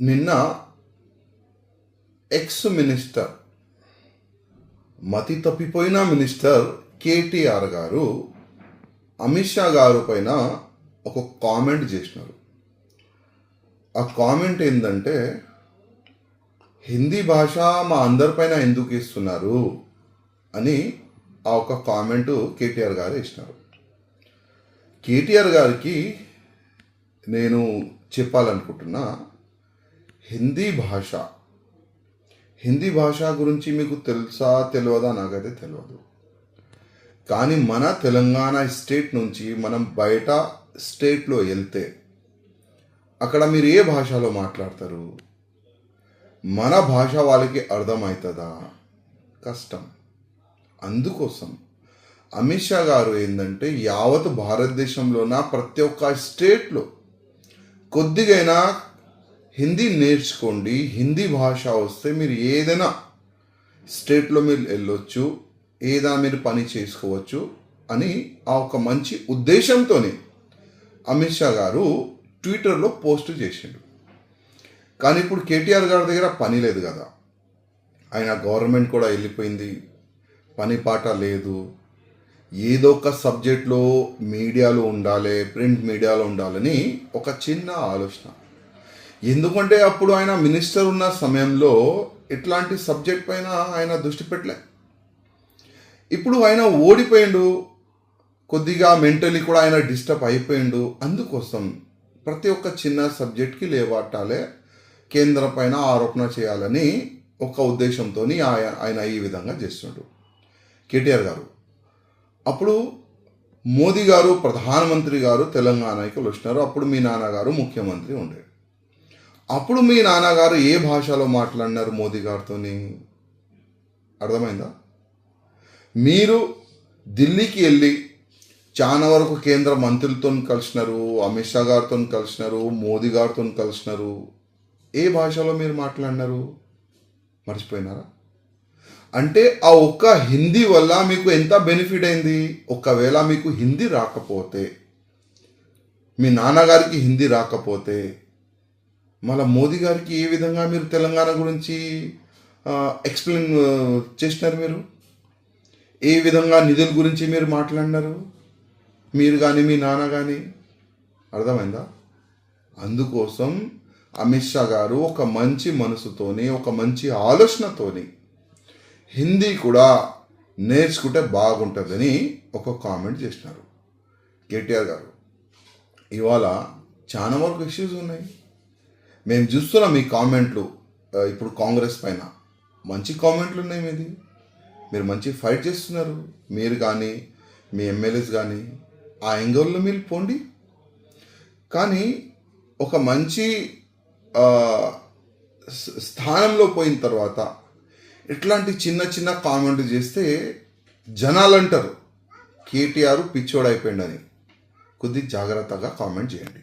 నిన్న ex minister మతి తప్పిపోయిన మినిస్టర్ కేటీఆర్ గారు అమిత్ షా గారు పైన ఒక కామెంట్ చేసినారు. ఆ కామెంట్ ఏంటంటే హిందీ భాష మా అందరిపైన ఎందుకు ఇస్తున్నారు అని ఆ ఒక కామెంట్ కేటీఆర్ గారు ఇచ్చినారు కేటీఆర్ గారికి నేను చెప్పాలనుకుంటున్నా హిందీ భాష. హిందీ భాష గురించి మీకు తెలుసా తెలియదా? నాకైతే తెలియదు. కానీ మన తెలంగాణ స్టేట్ నుంచి మనం బయట స్టేట్లో వెళ్తే అక్కడ మీరు ఏ భాషలో మాట్లాడతారు? మన భాష వాళ్ళకి అర్థమవుతుందా? కష్టం. అందుకోసం అమిత్ షా గారు ఏంటంటే యావత్ భారతదేశంలోన ప్రతి ఒక్క స్టేట్లో కొద్దిగైనా హిందీ నేర్చుకోండి హిందీ భాష వస్తే మీరు ఏదైనా స్టేట్లో మీరు వెళ్ళొచ్చు ఏదైనా మీరు పని చేసుకోవచ్చు అని ఆ ఒక మంచి ఉద్దేశంతోనే అమిత్ షా గారు ట్విట్టర్లో పోస్ట్ చేసిండు. కానీ ఇప్పుడు కేటీఆర్ గారి దగ్గర పని లేదు కదా. ఆయన గవర్నమెంట్ కూడా వెళ్ళిపోయింది పని పాట లేదు. ఏదో ఒక సబ్జెక్ట్లో మీడియాలో ఉండాలి ప్రింట్ మీడియాలో ఉండాలని ఒక చిన్న ఆలోచన. ఎందుకంటే అప్పుడు ఆయన మినిస్టర్ ఉన్న సమయంలో ఇట్లాంటి సబ్జెక్ట్ పైన ఆయన దృష్టి పెట్టలే. ఇప్పుడు ఆయన ఓడిపోయిండు. కొద్దిగా మెంటలీ కూడా ఆయన డిస్టర్బ్ అయిపోయిండు. అందుకోసం ప్రతి ఒక్క చిన్న సబ్జెక్ట్కి లేవాటాలే కేంద్ర పైన ఆరోపణ చేయాలని ఒక ఉద్దేశంతో ఆయన ఈ విధంగా చేస్తున్నాడు కేటీఆర్ గారు. అప్పుడు మోదీ గారు ప్రధానమంత్రి గారు తెలంగాణకి వచ్చినారు. అప్పుడు మీ నాన్నగారు ముఖ్యమంత్రి ఉండేది అప్పుడు మీ నాన్నగారు ఏ భాషలో మాట్లాడినారు మోదీ గారితోని? అర్థమైందా? మీరు ఢిల్లీకి వెళ్ళి చాలా వరకు కేంద్ర మంత్రులతో కలిసినారు అమిత్ షా గారితో కలిసినారు మోదీ గారితో కలిసినారు. ఏ భాషలో మీరు మాట్లాడినారు? మర్చిపోయినారా? అంటే ఆ ఒక్క హిందీ వల్ల మీకు ఎంత బెనిఫిట్ అయింది? ఒకవేళ మీకు హిందీ రాకపోతే మీ నాన్నగారికి హిందీ రాకపోతే మళ్ళీ మోదీ గారికి ఏ విధంగా మీరు తెలంగాణ గురించి ఎక్స్ప్లెయిన్ చేసినారు మీరు? ఏ విధంగా నిధుల గురించి మీరు మాట్లాడినారు? మీరు కానీ మీ నాన్న కానీ అర్థమైందా? అందుకోసం అమిత్ షా గారు ఒక మంచి మనసుతోని ఒక మంచి ఆలోచనతోని హిందీ కూడా నేర్చుకుంటే బాగుంటుందని ఒక కామెంట్ చేసినారు. కేటీఆర్ గారు. ఇవాళ చాలా వరకు ఇష్యూస్ ఉన్నాయి. మేము చూస్తున్నాం మీ కామెంట్లు. ఇప్పుడు కాంగ్రెస్ పైన. మంచి కామెంట్లు ఉన్నాయి మీది. మీరు మంచి ఫైట్ చేస్తున్నారు. మీరు కానీ మీ ఎమ్మెల్యేస్ కానీ ఆ యాంగిల్లో మీరు పోండి. కానీ ఒక మంచి స్థానంలో పోయిన తర్వాత ఇట్లాంటి చిన్న చిన్న కామెంట్లు చేస్తే జనాలు అంటారు కేటీఆర్ పిచ్చోడైపోయిండని కొద్ది జాగ్రత్తగా కామెంట్ చేయండి.